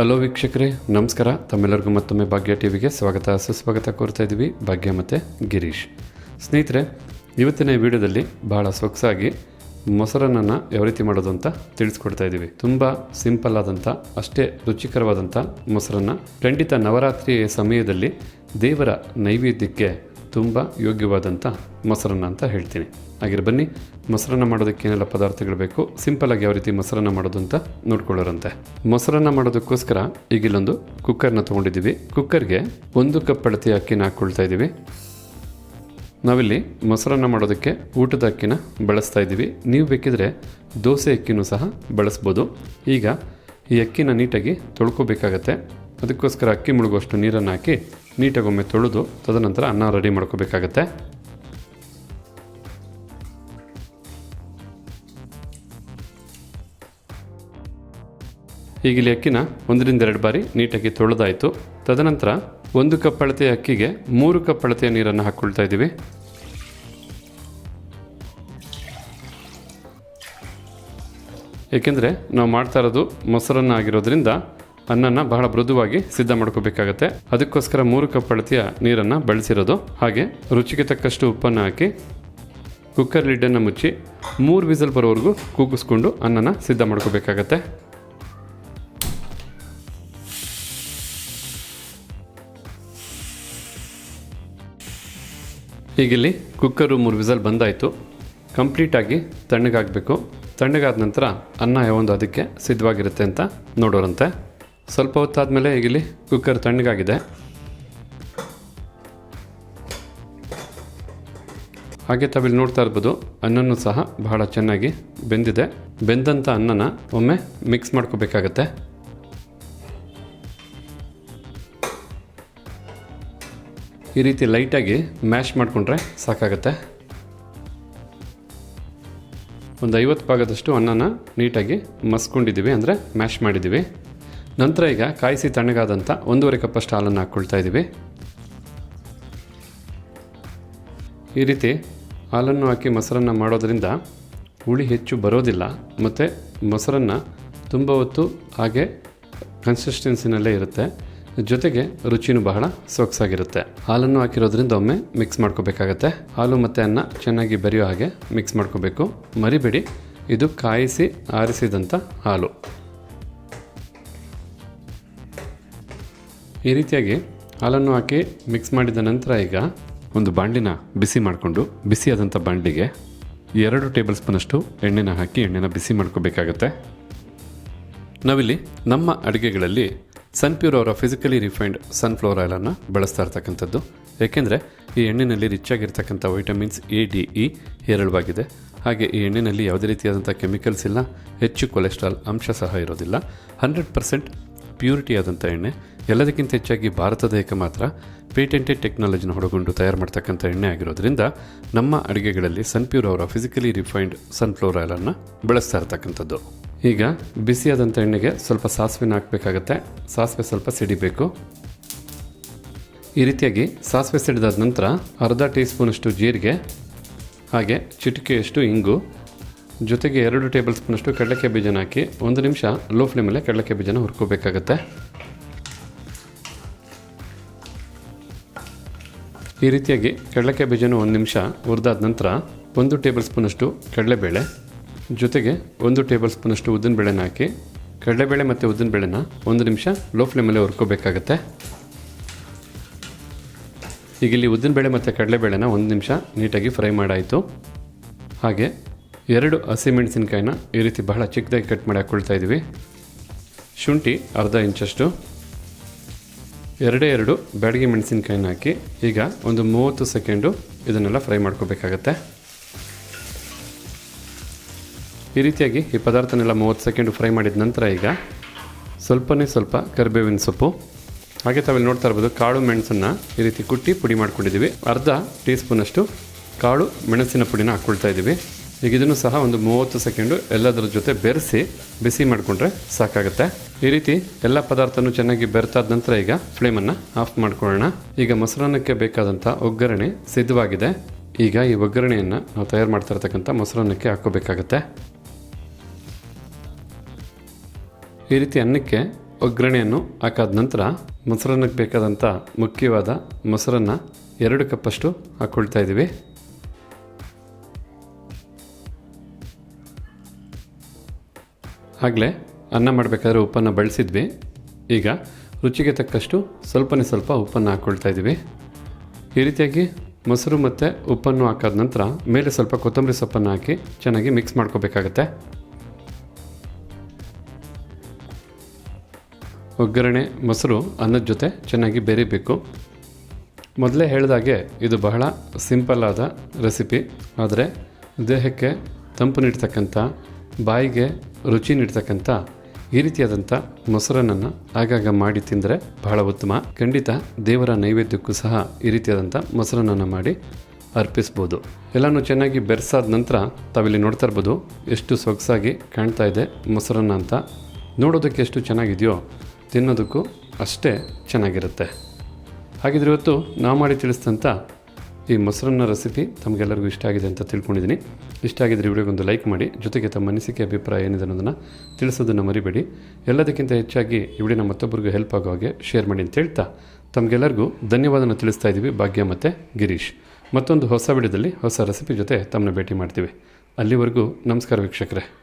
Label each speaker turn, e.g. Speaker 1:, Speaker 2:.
Speaker 1: Hello ವೀಕ್ಷಕರೇ, ನಮಸ್ಕಾರ. ತಮ್ಮೆಲ್ಲರಿಗೂ ಮತ್ತೊಮ್ಮೆ ಭಾಗ್ಯ ಟಿವಿಗೆ ಸ್ವಾಗತ. ಸುಸ್ವಾಗತ ಕೋರ್ತಾ ಇದ್ದೀವಿ ಭಾಗ್ಯ ಮತ್ತು ಗಿರೀಶ್. ಸ್ನೇಹಿತರೆ, ಇವತ್ತಿನ ಈ ವಿಡಿಯೋದಲ್ಲಿ ಬಹಳ ಸೊಗಸಾಗಿ ಮೊಸರನ್ನನ್ನು ಯಾವ ರೀತಿ ಮಾಡೋದು ಅಂತ ತಿಳಿಸ್ಕೊಡ್ತಾ ಇದ್ದೀವಿ. ತುಂಬ ಸಿಂಪಲ್ ಆದಂಥ ಅಷ್ಟೇ ರುಚಿಕರವಾದಂಥ ಮೊಸರನ್ನ. ಖಂಡಿತ ನವರಾತ್ರಿ ಸಮಯದಲ್ಲಿ ದೇವರ ನೈವೇದ್ಯಕ್ಕೆ ತುಂಬ ಯೋಗ್ಯವಾದಂಥ ಮೊಸರನ್ನ ಅಂತ ಹೇಳ್ತೀನಿ. ಹಾಗೆ ಬನ್ನಿ, ಮೊಸರನ್ನ ಮಾಡೋದಕ್ಕೆ ಏನೆಲ್ಲ ಪದಾರ್ಥಗಳು ಬೇಕು? ಸಿಂಪಲ್ ಆಗಿ ಯಾವ ರೀತಿ ಮೊಸರನ್ನ ಮಾಡೋದು ಅಂತ ನೋಡ್ಕೊಳ್ಳೋರಂತೆ. ಮೊಸರನ್ನ ಮಾಡೋದಕ್ಕೋಸ್ಕರ ಈಗ ಇಲ್ಲೊಂದು ಕುಕ್ಕರ್ನ ತೊಗೊಂಡಿದ್ದೀವಿ. ಕುಕ್ಕರ್ಗೆ ಒಂದು ಕಪ್ ಅಳತೆ ಅಕ್ಕಿನ ಹಾಕ್ಕೊಳ್ತಾ ಇದ್ದೀವಿ. ನಾವಿಲ್ಲಿ ಮೊಸರನ್ನ ಮಾಡೋದಕ್ಕೆ ಊಟದ ಅಕ್ಕಿನ ಬಳಸ್ತಾ ಇದ್ದೀವಿ. ನೀವು ಬೇಕಿದ್ರೆ ದೋಸೆ ಅಕ್ಕಿನೂ ಸಹ ಬಳಸ್ಬೋದು. ಈಗ ಈ ಅಕ್ಕಿನ ನೀಟಾಗಿ ತೊಳ್ಕೊಬೇಕಾಗತ್ತೆ. ಅದಕ್ಕೋಸ್ಕರ ಅಕ್ಕಿ ಮುಳುಗುವಷ್ಟು ನೀರನ್ನು ಹಾಕಿ ನೀಟಾಗಿ ಒಮ್ಮೆ ತೊಳೆದು ತದನಂತರ ಅನ್ನ ರೆಡಿ ಮಾಡ್ಕೋಬೇಕಾಗತ್ತೆ. ಈಗ ಇಲ್ಲಿ ಅಕ್ಕಿನ ಒಂದರಿಂದ ಎರಡು ಬಾರಿ ನೀಟಾಗಿ ತೊಳೆದಾಯಿತು. ತದನಂತರ ಒಂದು ಕಪ್ ಅಳತೆಯ ಅಕ್ಕಿಗೆ ಮೂರು ಕಪ್ ಅಳತೆಯ ನೀರನ್ನು ಹಾಕ್ಕೊಳ್ತಾ ಇದ್ದೀವಿ. ಏಕೆಂದರೆ ನಾವು ಮಾಡ್ತಾ ಇರೋದು ಮೊಸರನ್ನ ಆಗಿರೋದ್ರಿಂದ ಅನ್ನನ ಬಹಳ ಮೃದುವಾಗಿ ಸಿದ್ಧ ಮಾಡ್ಕೋಬೇಕಾಗತ್ತೆ. ಅದಕ್ಕೋಸ್ಕರ ಮೂರು ಕಪ್ ಅಳತಿಯ ನೀರನ್ನು ಬಳಸಿರೋದು. ಹಾಗೆ ರುಚಿಗೆ ತಕ್ಕಷ್ಟು ಉಪ್ಪನ್ನು ಹಾಕಿ ಕುಕ್ಕರ್ ಲಿಡ್ಡನ್ನು ಮುಚ್ಚಿ ಮೂರು ವಿಸಲ್ ಬರೋವರೆಗೂ ಕೂಗಿಸ್ಕೊಂಡು ಅನ್ನನ ಸಿದ್ಧ ಮಾಡ್ಕೋಬೇಕಾಗತ್ತೆ. ಹೀಗಿಲ್ಲಿ ಕುಕ್ಕರು ಮೂರು ವಿಸಲ್ ಬಂದಾಯಿತು. ಕಂಪ್ಲೀಟಾಗಿ ತಣ್ಣಗಾಗಬೇಕು. ತಣ್ಣಗಾದ ನಂತರ ಅನ್ನ ಯಾವೊಂದು ಅದಕ್ಕೆ ಸಿದ್ಧವಾಗಿರುತ್ತೆ ಅಂತ ನೋಡೋರಂತೆ. ಸ್ವಲ್ಪ ಹೊತ್ತಾದಮೇಲೆ ಈಗಿಲ್ಲಿ ಕುಕ್ಕರ್ ತಣ್ಣಗಾಗಿದೆ. ಹಾಗೆ ತಾವಿಲ್ಲಿ ನೋಡ್ತಾ ಇರ್ಬೋದು, ಅನ್ನನೂ ಸಹ ಬಹಳ ಚೆನ್ನಾಗಿ ಬೆಂದಿದೆ. ಬೆಂದಂಥ ಅನ್ನನ ಒಮ್ಮೆ ಮಿಕ್ಸ್ ಮಾಡ್ಕೋಬೇಕಾಗತ್ತೆ. ಈ ರೀತಿ ಲೈಟಾಗಿ ಮ್ಯಾಶ್ ಮಾಡಿಕೊಂಡ್ರೆ ಸಾಕಾಗತ್ತೆ. ಒಂದು ಐವತ್ತು ಭಾಗದಷ್ಟು ಅನ್ನನ ನೀಟಾಗಿ ಮಸ್ಕೊಂಡಿದ್ದೀವಿ ಅಂದರೆ ಮ್ಯಾಶ್ ಮಾಡಿದ್ದೀವಿ. ನಂತರ ಈಗ ಕಾಯಿಸಿ ತಣ್ಣಗಾದಂಥ ಒಂದೂವರೆ ಕಪ್ಪಷ್ಟು ಹಾಲನ್ನು ಹಾಕ್ಕೊಳ್ತಾ ಇದ್ದೀವಿ ಈ ರೀತಿ ಹಾಲನ್ನು ಹಾಕಿ ಮೊಸರನ್ನು ಮಾಡೋದರಿಂದ ಹುಳಿ ಹೆಚ್ಚು ಬರೋದಿಲ್ಲ, ಮತ್ತು ಮೊಸರನ್ನು ತುಂಬ ಹೊತ್ತು ಹಾಗೆ ಕನ್ಸಿಸ್ಟೆನ್ಸಿನಲ್ಲೇ ಇರುತ್ತೆ. ಜೊತೆಗೆ ರುಚಿನೂ ಬಹಳ ಸೊಗಸಾಗಿರುತ್ತೆ. ಹಾಲನ್ನು ಹಾಕಿರೋದ್ರಿಂದ ಒಮ್ಮೆ ಮಿಕ್ಸ್ ಮಾಡ್ಕೋಬೇಕಾಗತ್ತೆ. ಹಾಲು ಮತ್ತು ಅನ್ನ ಚೆನ್ನಾಗಿ ಬೆರೆಯೋ ಹಾಗೆ ಮಿಕ್ಸ್ ಮಾಡ್ಕೋಬೇಕು. ಮರಿಬೇಡಿ, ಇದು ಕಾಯಿಸಿ ಆರಿಸಿದಂಥ ಹಾಲು. ಈ ರೀತಿಯಾಗಿ ಹಾಲನ್ನು ಹಾಕಿ ಮಿಕ್ಸ್ ಮಾಡಿದ ನಂತರ ಈಗ ಒಂದು ಬಾಂಡಿನ ಬಿಸಿ ಮಾಡಿಕೊಂಡು ಬಿಸಿಯಾದಂಥ ಬಾಂಡಿಗೆ ಎರಡು ಟೇಬಲ್ ಸ್ಪೂನಷ್ಟು ಎಣ್ಣೆನ ಹಾಕಿ ಎಣ್ಣೆನ ಬಿಸಿ ಮಾಡ್ಕೋಬೇಕಾಗತ್ತೆ. ನಾವಿಲ್ಲಿ ನಮ್ಮ ಅಡುಗೆಗಳಲ್ಲಿ ಸನ್ಪ್ಯೂರ್ ಅವರ ಫಿಸಿಕಲಿ ರಿಫೈನ್ಡ್ ಸನ್ಫ್ಲವರ್ ಆಯಿಲನ್ನು ಬಳಸ್ತಾ ಇರ್ತಕ್ಕಂಥದ್ದು. ಏಕೆಂದರೆ ಈ ಎಣ್ಣೆಯಲ್ಲಿ ರಿಚ್ ಆಗಿರ್ತಕ್ಕಂಥ ವೈಟಮಿನ್ಸ್ ಎ ಡಿ ಇ ಹೇರಳವಾಗಿದೆ. ಹಾಗೆ ಈ ಎಣ್ಣೆಯಲ್ಲಿ ಯಾವುದೇ ರೀತಿಯಾದಂಥ ಕೆಮಿಕಲ್ಸ್ ಇಲ್ಲ. ಹೆಚ್ಚು ಕೊಲೆಸ್ಟ್ರಾಲ್ ಅಂಶ ಸಹ ಇರೋದಿಲ್ಲ. ಹಂಡ್ರೆಡ್ ಪರ್ಸೆಂಟ್ ಪ್ಯೂರಿಟಿ ಆದಂಥ ಎಣ್ಣೆ. ಎಲ್ಲದಕ್ಕಿಂತ ಹೆಚ್ಚಾಗಿ ಭಾರತದ ಏಕ ಮಾತ್ರ ಪೇಟೆಂಟೆಡ್ ಟೆಕ್ನಾಲಜಿನ ಹೊಡಗೊಂಡು ತಯಾರು ಮಾಡ್ತಕ್ಕಂಥ ಎಣ್ಣೆ ಆಗಿರೋದ್ರಿಂದ ನಮ್ಮ ಅಡುಗೆಗಳಲ್ಲಿ ಸನ್ಪ್ಯೂರ್ ಅವರ ಫಿಸಿಕಲಿ ರಿಫೈನ್ಡ್ ಸನ್ಫ್ಲವರ್ ಆಯಿಲನ್ನು ಬಳಸ್ತಾ ಇರ್ತಕ್ಕಂಥದ್ದು. ಈಗ ಬಿಸಿಯಾದಂಥ ಎಣ್ಣೆಗೆ ಸ್ವಲ್ಪ ಸಾಸಿವೆನ ಹಾಕಬೇಕಾಗತ್ತೆ. ಸಾಸಿವೆ ಸ್ವಲ್ಪ ಸಿಡಿಬೇಕು. ಈ ರೀತಿಯಾಗಿ ಸಾಸಿವೆ ಸಿಡಿದಾದ ನಂತರ ಅರ್ಧ ಟೀ ಸ್ಪೂನಷ್ಟು ಜೀರಿಗೆ, ಹಾಗೆ ಚಿಟಿಕೆಯಷ್ಟು ಇಂಗು, ಜೊತೆಗೆ ಎರಡು ಟೇಬಲ್ ಸ್ಪೂನಷ್ಟು ಕಡಲೆಕಾಯಿ ಬೀಜನ ಹಾಕಿ ಒಂದು ನಿಮಿಷ ಲೋ ಫ್ಲೇಮಲ್ಲೇ ಕಡಲೆಕಾಯಿ ಬೀಜನ ಹುರ್ಕೋಬೇಕಾಗತ್ತೆ. ಈ ರೀತಿಯಾಗಿ ಕಡಲೆಕಾಯಿ ಬೀಜನ ಒಂದು ನಿಮಿಷ ಹುರಿದಾದ ನಂತರ ಒಂದು ಟೇಬಲ್ ಸ್ಪೂನಷ್ಟು ಕಡಲೆಬೇಳೆ, ಜೊತೆಗೆ ಒಂದು ಟೇಬಲ್ ಸ್ಪೂನಷ್ಟು ಉದ್ದಿನಬೇಳೆನ ಹಾಕಿ, ಕಡಲೆಬೇಳೆ ಮತ್ತು ಉದ್ದಿನಬೇಳೆನ ಒಂದು ನಿಮಿಷ ಲೋ ಫ್ಲೇಮಲ್ಲೇ ಹುರ್ಕೋಬೇಕಾಗತ್ತೆ. ಈಗ ಇಲ್ಲಿ ಉದ್ದಿನಬೇಳೆ ಮತ್ತು ಕಡಲೆಬೇಳೆನ ಒಂದು ನಿಮಿಷ ನೀಟಾಗಿ ಫ್ರೈ ಮಾಡಾಯಿತು. ಹಾಗೆ ಎರಡು ಹಸಿಮೆಣಸಿನ್ಕಾಯಿನ ಈ ರೀತಿ ಬಹಳ ಚಿಕ್ಕದಾಗಿ ಕಟ್ ಮಾಡಿ ಹಾಕ್ಕೊಳ್ತಾ ಇದ್ದೀವಿ ಶುಂಠಿ ಅರ್ಧ ಇಂಚಷ್ಟು ಎರಡೇ ಎರಡು ಬ್ಯಾಡಿಗೆ ಮೆಣಸಿನಕಾಯಿನ ಹಾಕಿ ಈಗ ಒಂದು ಮೂವತ್ತು ಸೆಕೆಂಡು ಇದನ್ನೆಲ್ಲ ಫ್ರೈ ಮಾಡ್ಕೋಬೇಕಾಗತ್ತೆ. ಈ ರೀತಿಯಾಗಿ ಈ ಪದಾರ್ಥನೆಲ್ಲ ಮೂವತ್ತು ಸೆಕೆಂಡು ಫ್ರೈ ಮಾಡಿದ ನಂತರ ಈಗ ಸ್ವಲ್ಪನೇ ಸ್ವಲ್ಪ ಕರಿಬೇವಿನ ಸೊಪ್ಪು. ಹಾಗೆ ತಾವೆಲ್ಲಿ ನೋಡ್ತಾ ಇರ್ಬೋದು ಕಾಳು ಮೆಣಸನ್ನು ಈ ರೀತಿ ಕುಟ್ಟಿ ಪುಡಿ ಮಾಡ್ಕೊಂಡಿದ್ದೀವಿ. ಅರ್ಧ ಟೀ ಸ್ಪೂನಷ್ಟು ಕಾಳು ಮೆಣಸಿನ ಪುಡಿನ ಹಾಕ್ಕೊಳ್ತಾ ಇದ್ದೀವಿ. ಈಗ ಇದನ್ನು ಸಹ ಒಂದು ಮೂವತ್ತು ಸೆಕೆಂಡು ಎಲ್ಲದರ ಜೊತೆ ಬೆರೆಸಿ ಬಿಸಿ ಮಾಡಿಕೊಂಡ್ರೆ ಸಾಕಾಗುತ್ತೆ. ಈ ರೀತಿ ಎಲ್ಲ ಪದಾರ್ಥನೂ ಚೆನ್ನಾಗಿ ಬೆರೆತಾದ ನಂತರ ಈಗ ಫ್ಲೇಮನ್ನು ಆಫ್ ಮಾಡ್ಕೊಳ್ಳೋಣ. ಈಗ ಮೊಸರನ್ನಕ್ಕೆ ಬೇಕಾದಂಥ ಒಗ್ಗರಣೆ ಸಿದ್ಧವಾಗಿದೆ. ಈಗ ಈ ಒಗ್ಗರಣೆಯನ್ನು ನಾವು ತಯಾರು ಮಾಡ್ತಾ ಇರ್ತಕ್ಕಂಥ ಮೊಸರನ್ನಕ್ಕೆ ಹಾಕೋಬೇಕಾಗತ್ತೆ ಈ ರೀತಿ ಅನ್ನಕ್ಕೆ ಒಗ್ಗರಣೆಯನ್ನು ಹಾಕಾದ ನಂತರ ಮೊಸರನ್ನಕ್ಕೆ ಬೇಕಾದಂಥ ಮುಖ್ಯವಾದ ಮೊಸರನ್ನು ಎರಡು ಕಪ್ಪಷ್ಟು ಹಾಕ್ಕೊಳ್ತಾ ಇದ್ದೀವಿ. ಆಗಲೇ ಅನ್ನ ಮಾಡಬೇಕಾದ್ರೆ ಉಪ್ಪನ್ನು ಬಳಸಿದ್ವಿ. ಈಗ ರುಚಿಗೆ ತಕ್ಕಷ್ಟು ಸ್ವಲ್ಪನೇ ಸ್ವಲ್ಪ ಉಪ್ಪನ್ನು ಹಾಕ್ಕೊಳ್ತಾ ಇದ್ದೀವಿ. ಈ ರೀತಿಯಾಗಿ ಮೊಸರು ಮತ್ತು ಉಪ್ಪನ್ನು ಹಾಕಾದ ನಂತರ ಮೇಲೆ ಸ್ವಲ್ಪ ಕೊತ್ತಂಬರಿ ಸೊಪ್ಪನ್ನು ಹಾಕಿ ಚೆನ್ನಾಗಿ ಮಿಕ್ಸ್ ಮಾಡ್ಕೋಬೇಕಾಗತ್ತೆ. ಒಗ್ಗರಣೆ, ಮೊಸರು, ಅನ್ನದ ಜೊತೆ ಚೆನ್ನಾಗಿ ಬೆರಿಬೇಕು. ಮೊದಲೇ ಹೇಳಿದಾಗೆ ಇದು ಬಹಳ ಸಿಂಪಲ್ ಆದ ರೆಸಿಪಿ. ಆದರೆ ದೇಹಕ್ಕೆ ತಂಪು ನೀಡ್ತಕ್ಕಂಥ ಬಾಯಿಗೆ ರುಚಿ ನೀಡ್ತಕ್ಕಂಥ ಈ ರೀತಿಯಾದಂಥ ಮೊಸರನ್ನು ಆಗಾಗ ಮಾಡಿ ತಿಂದರೆ ಬಹಳ ಉತ್ತಮ. ಖಂಡಿತ ದೇವರ ನೈವೇದ್ಯಕ್ಕೂ ಸಹ ಈ ರೀತಿಯಾದಂಥ ಮೊಸರನ್ನು ಮಾಡಿ ಅರ್ಪಿಸ್ಬೋದು. ಎಲ್ಲನೂ ಚೆನ್ನಾಗಿ ಬೆರೆಸಾದ ನಂತರ ತಾವಿಲ್ಲಿ ನೋಡ್ತಾ ಇರ್ಬೋದು ಎಷ್ಟು ಸೊಗಸಾಗಿ ಕಾಣ್ತಾ ಇದೆ ಮೊಸರನ್ನ ಅಂತ. ನೋಡೋದಕ್ಕೆ ಎಷ್ಟು ಚೆನ್ನಾಗಿದೆಯೋ ತಿನ್ನೋದಕ್ಕೂ ಅಷ್ಟೇ ಚೆನ್ನಾಗಿರುತ್ತೆ. ಹಾಗಿದ್ರೆ ಇವತ್ತು ನಾವು ಮಾಡಿ ತಿಳಿಸಿದಂಥ ಈ ಮೊಸರನ್ನ ರೆಸಿಪಿ ತಮಗೆಲ್ಲರಿಗೂ ಇಷ್ಟ ಆಗಿದೆ ಅಂತ ತಿಳ್ಕೊಂಡಿದ್ದೀನಿ. ಇಷ್ಟ ಆಗಿದ್ರೆ ವಿಡಿಯೋಗೊಂದು ಲೈಕ್ ಮಾಡಿ, ಜೊತೆಗೆ ತಮ್ಮ ಅನಿಸಿಕೆ, ಅಭಿಪ್ರಾಯ ಏನಿದೆ ಅನ್ನೋದನ್ನು ತಿಳಿಸೋದನ್ನು ಮರಿಬೇಡಿ. ಎಲ್ಲದಕ್ಕಿಂತ ಹೆಚ್ಚಾಗಿ ಈ ವಿಡಿಯೋನ ಮತ್ತೊಬ್ಬರಿಗೂ ಹೆಲ್ಪ್ ಆಗೋ ಹಾಗೆ ಶೇರ್ ಮಾಡಿ ಅಂತ ಹೇಳ್ತಾ ತಮಗೆಲ್ಲರಿಗೂ ಧನ್ಯವಾದನ ತಿಳಿಸ್ತಾ ಇದ್ದೀವಿ. ಭಾಗ್ಯ ಮತ್ತು ಗಿರೀಶ್. ಮತ್ತೊಂದು ಹೊಸ ವಿಡಿಯೋದಲ್ಲಿ ಹೊಸ ರೆಸಿಪಿ ಜೊತೆ ತಮ್ಮನ್ನ ಭೇಟಿ ಮಾಡ್ತೀವಿ. ಅಲ್ಲಿವರೆಗೂ ನಮಸ್ಕಾರ ವೀಕ್ಷಕರೇ.